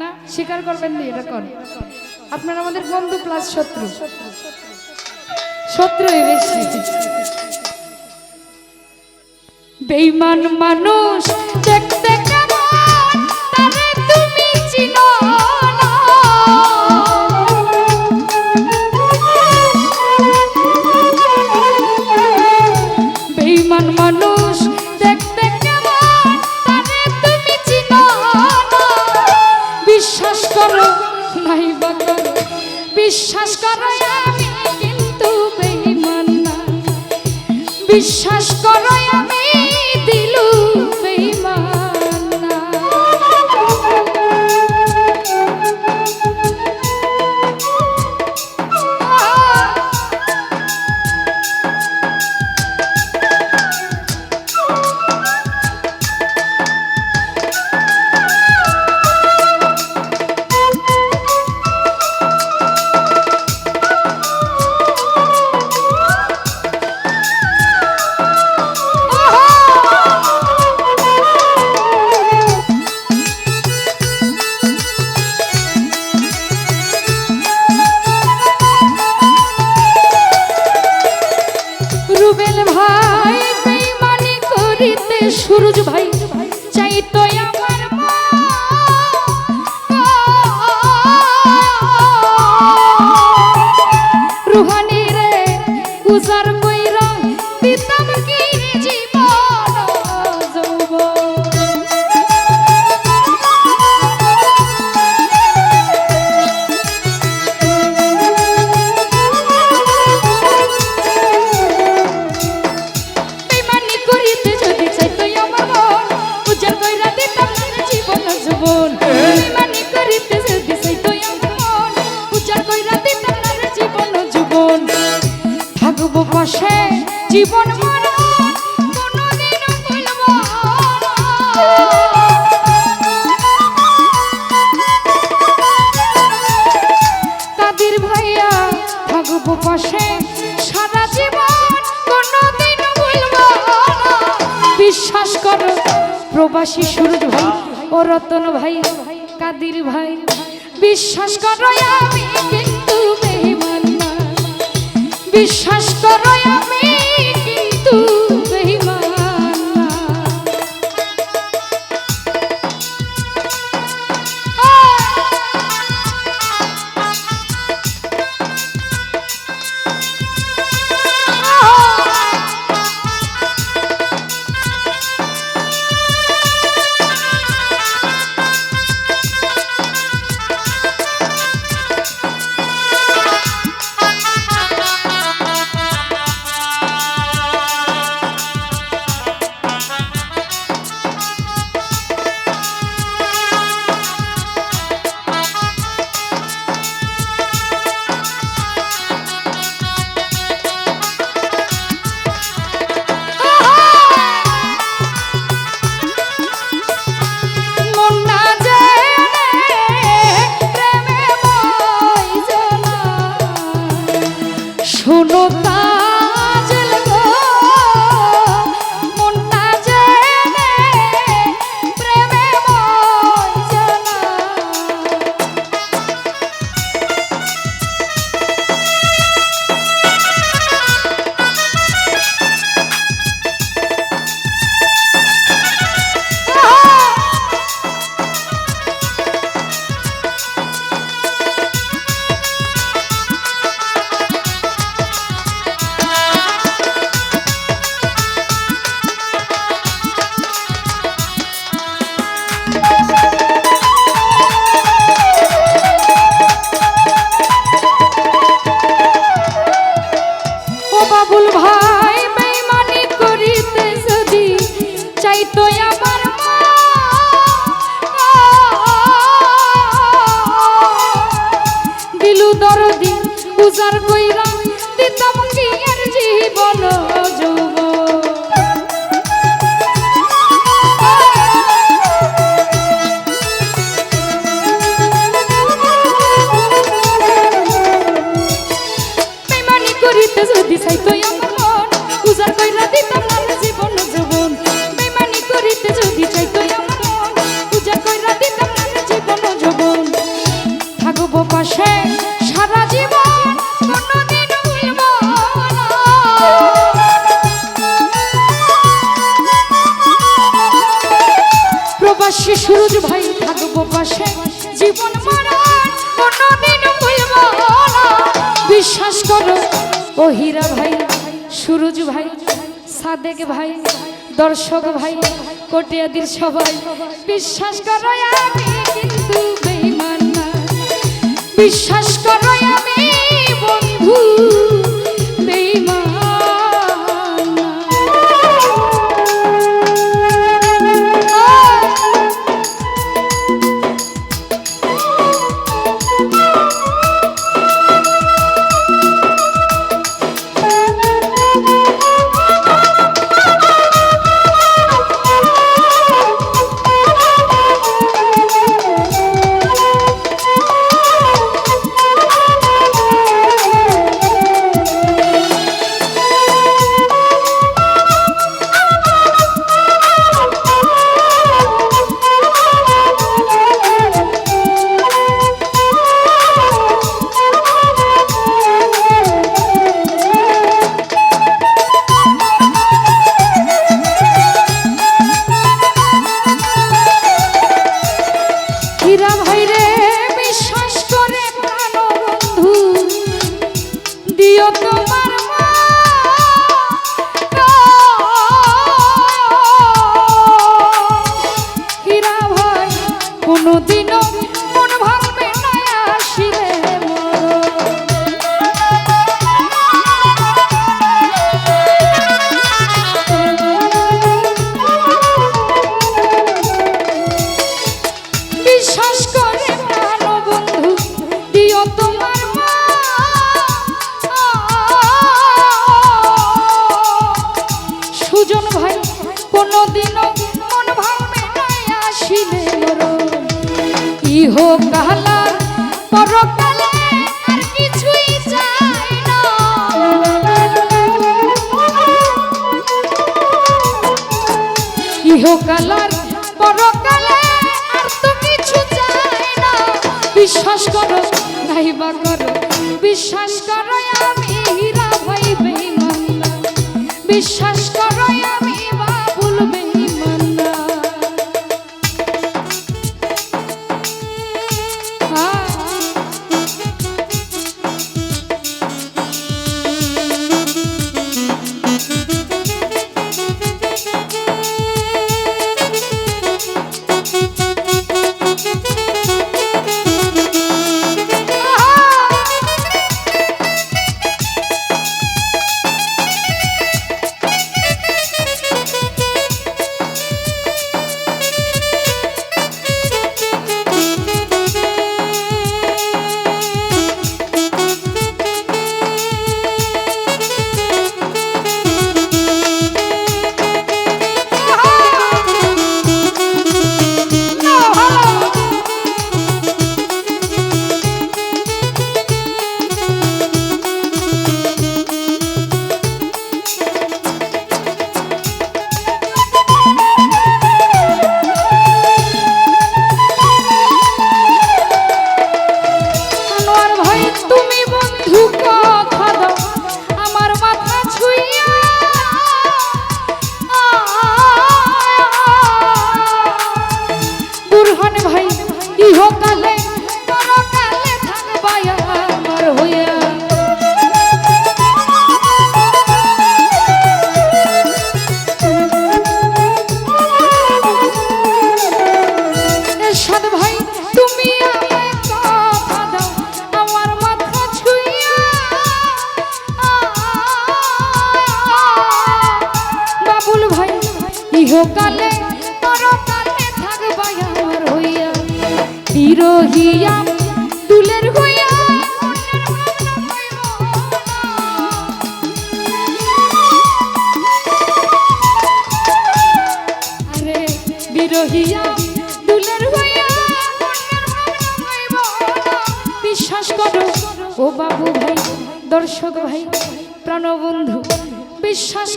না, স্বীকার করবেন না, এটা কর আপনারা আমাদের বন্ধু প্লাস শত্রু। শত্রু বেইমান মানুষ দেখতে বিশ্বাস কর। প্রবাসী সুরজ ভাই ও রতন ভাই কাদির ভাই বিশ্বাস করো বিশ্বাস করো আমি কিন্তু সুরজ ভাই থাকব পাশে। জীবন মরণ কোনোদিন ভুলব না। বিশ্বাস করো, ও হীরা ভাই, সুরজ ভাই, সাদেক ভাই, দর্শক ভাই, কোটিয়াদির সবাই, বিশ্বাস করো আমি কিন্তু বেঈমান না। বিশ্বাস করো আমি হীরা ভাইরে বিশ্বাস করে প্রাণ বন্ধু। দিও তোমার হীরা ভাই কোনোদিনও কোনোদিনও মন ভাঙবে না আসিলে মরণ। ইহ কালার পরকালে ইহকালার পরকালে আর তো কিছু চাই না। বিশ্বাস করো করো, বিশ্বাস করো আমি হীরা ভাই বিশ্বাস করো ভাই বিরহিয়া দুলের। বিশ্বাস করো ও বাবু ভাই দর্শক ভাই প্রাণবন্ধু বিশ্বাস